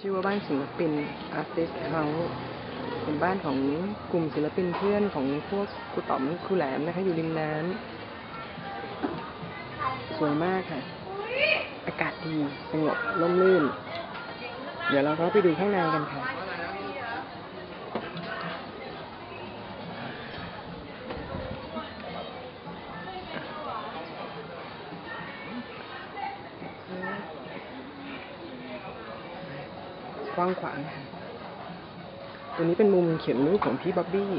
ชื่อว่าบ้านศิลปิน Artist House เป็นบ้านของกลุ่มศิลปินเพื่อนของพวกครูต๋อมครูแหลมนะคะอยู่ริมน้ำสวยมากค่ะ อากาศดีสงบร่มรื่น เดี๋ยวเราก็ไปดูข้างในกันค่ะ กว้างขวาง ตัวนี้เป็นมุมเขียนรูปของพี่บ๊อบบี้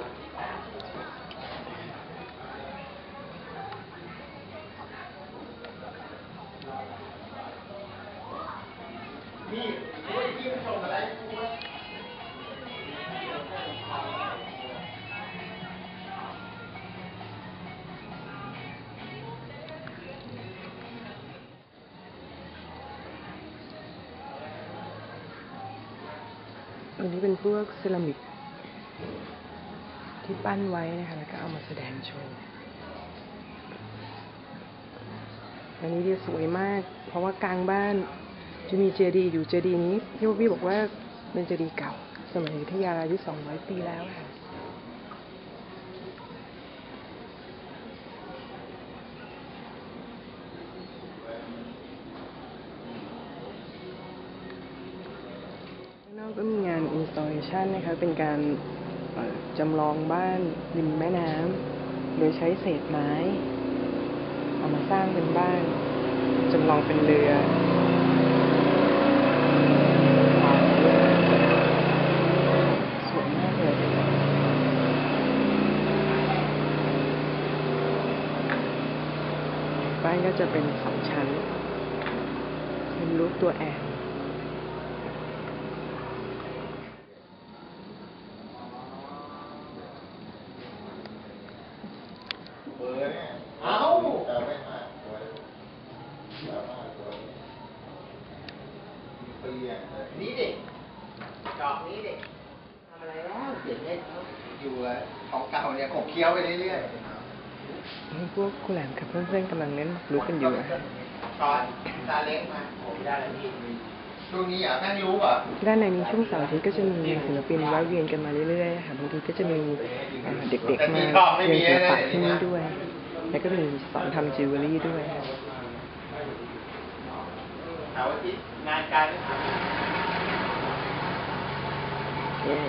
อันนี้เป็นพวกเซรามิก ที่ปั้นไว้นะคะ แล้วก็เอามาแสดงโชว์ อันนี้ดีสวยมาก เพราะว่ากลางบ้านจะมีเจดีย์อยู่เจดีย์นี้พี่พี่บอกว่าเป็นเจดีย์เก่า สมัยอยุธยาอายุ200 ปีแล้วค่ะ Mansion นะคะเป็นการจำลองบ้านริมแม่น้ำโดยใช้เศษไม้ เอามาสร้างเป็นบ้านจำลองเป็นเรือสวยมากเลยบ้านก็จะเป็นสองชั้นเป็นรูปตัวแอน เบอร์เนี่ย เอ้า แต่ไม่มากตัวแต่มากตัวเปลี่ยนเลย นี่ดิจอกนี้ดิทำอะไร แล้วเสียงเล่นเขาอยู่เลยของเก่าเนี่ยขบเคี้ยวไปเรื่อยนี่พวกคุณแหลมกับเพื่อนๆกำลังเล่นรู้กันอยู่อะค่ะๆตอนซาเล้งมาผมไม่ได้แล้วพี่ช่วงนี้อะแม่งรู้ป่ะด้านในนี้ช่วงเสาร์อาทิตย์ก็จะมีศิลปินแวะเวียนกันมาเรื่อยๆค่ะบางทีก็จะมีเอ่อเด็กๆมาเรียนศิลปะที่นี่ด้วย แล้วก็มีสอนทำจิวเวลรี่ด้วยค่ะเสาร์อาทิตย์งานการไม่ทโอเค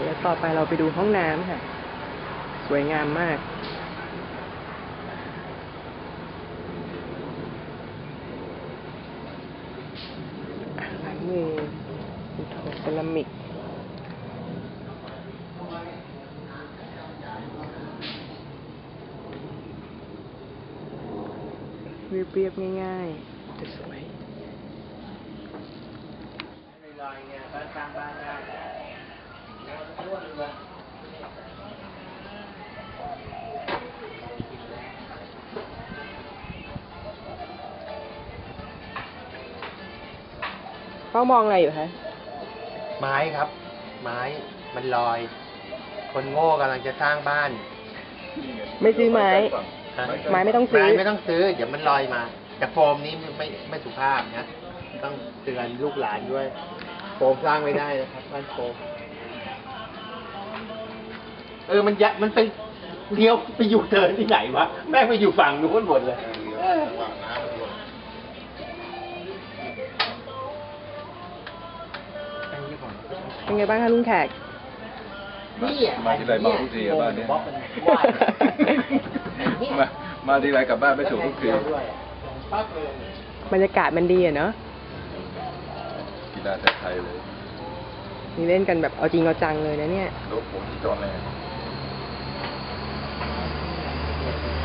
แล้วต่อไปเราไปดูห้องน้ำค่ะ สวยงามมากล้างมือเป็นโถเซรามิกเรียบๆง่ายๆแต่สวยำลอยเนี่ยก็สร้างบ้านได้ เลยเป้ามองอะไรอยู่คะไม้ครับ ไม้มันลอย คนโง่กำลังจะสร้างบ้าน ไม่ซื้อไม้ฮะไม้ไม่ต้องซื้อ ไม้ไม่ต้องซื้อ เดี๋ยวมันลอยมา แต่โฟมนี้ไม่ไม่สุภาพนะ ต้องเตือนลูกหลานด้วย โฟมสร้างไม่ได้นะครับบ้านโฟมเออมันยะมันไปเลี้ยวไปอยู่เทิร์นที่ไหนวะแม่งไปอยู่ฝั่งนู้นหมดเลยเรือระหว่างน้ำมันหยดเป็นไงบ้างคะลุงแขก นี่อะมาที่ไรเมาทุกทีอะบ้านเนี้ยบล็อกมันว่ามามาทีไรกลับบ้านไม่ถูกทุกทีปั๊บเลยบรรยากาศมันดีอะเนาะกีฬาไทยๆเลยมีเล่นกันแบบเอาจริงเอาจังเลยนะเนี่ย รถผมที่จอดแรง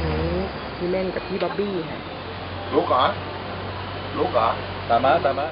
อื มมีเล่นกับพี่บ๊อบบี้ค่ะลุกเหรอลุกเหรอตามมาตามมา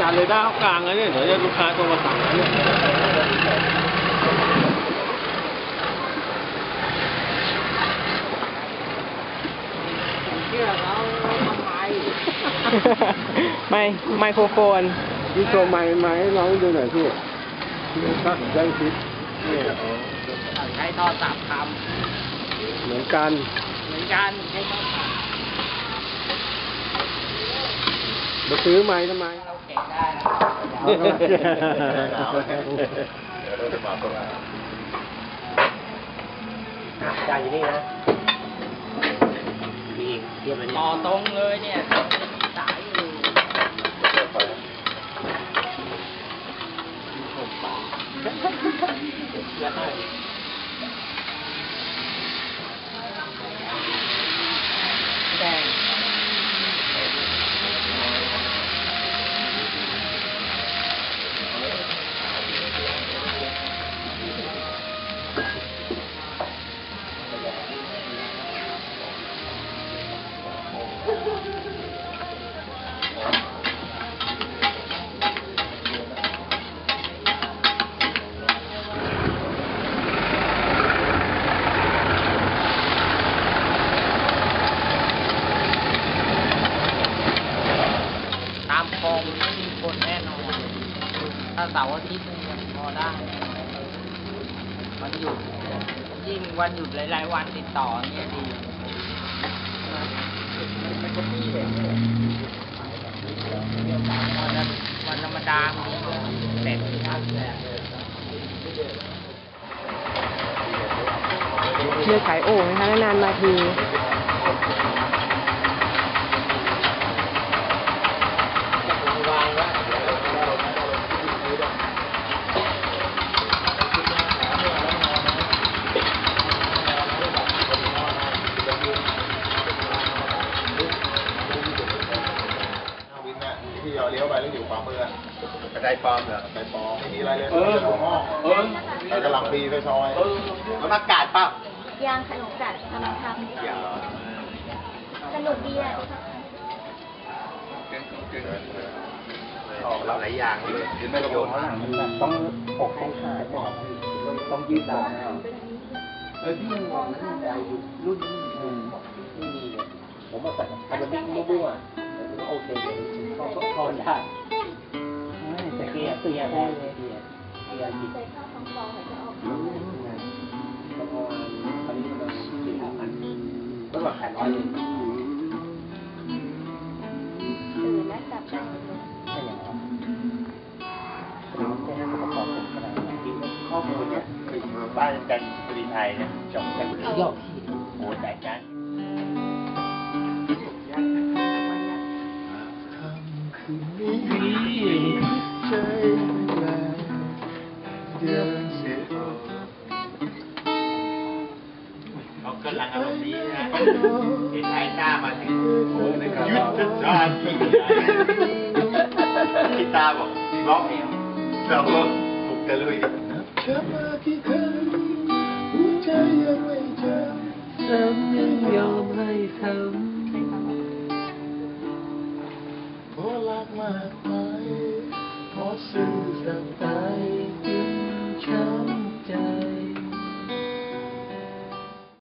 จานเลยได้เขากลางเลยเนี่ยเดี๋ยวจะลูกค้าโทรมาสั่งเนี่ยเชื่อเขา ไมไมโครโฟนพี่โชว์ไม้ไม้น้องดูหน่อยพี่พี่ตั้งใจคิดเนี่ยใช้โทรศัพท์ทเหมือนกันำเหมือนกันใช้โทรศัพท์มาซื้อไม้ทำไมเราเก่งได้นะเอาเข้ามาเดี๋ยวเราจะมาตรงนั้นจ่ายอยู่นี่นะมีเทียบมันต่อตรงเลยเนี่ยสายอยู่ ไป แถ้าเสาร์อาทิตย์ยังพอได้วันหยุดยิ่งวันหยุดหลาย ๆ วันติดต่อเงี้ยดีวันละวันธรรมดามีเสร็จครับเรือขายโอ่งนะคะนานๆมาที วางไว้ วินน่ะที่เราเลี้ยวไปแล้วอยู่ขวามืออะ กระ ไดปลอมเหรอไปปอไม่มีอะไรเลยเออมีแต่ถั่วงอกเออแล้วกระหล่ำปีไปซอยแล้วประกาศเปล่ายางขนมจัดกำลังทำสนุกดีอะออกหลายอย่างเลยกินไม่กระโดดต้องอกต้องขาดต้องยืดตาเออที่มันรุ่นนี้ไม่มีเลยผมมาใส่ทำมันนิ่งมั่วๆแต่ก็โอเคเลยเขาก็พอได้ สียเกียได้เลยเกียเกียจิตใส่ข้าวฟองฟองๆจออกประมาณตอนนี้ประมาณสี่ห้าพันก็แบบแปดร้อยเลยตื่นแล้วกลับบ้านไม่อย่างนั้นผมไม่ให้ประกอบผมขนาดนั้นข้อมูลเนี่ยคือบ้านกันบริไทยเนี่ยจบกันยอกโอ้แต่กัน เขากำลังอารมณ์ดีนะเห็นไทยกล้ามาถึงโอ้ในการยุทธศาสตร์ยิ่งใหญ่พี่ตาบอกร้องเองเราก็ปลุกตะลุยเพราะรักมากมายเพราะซื่อสัตย์ใจ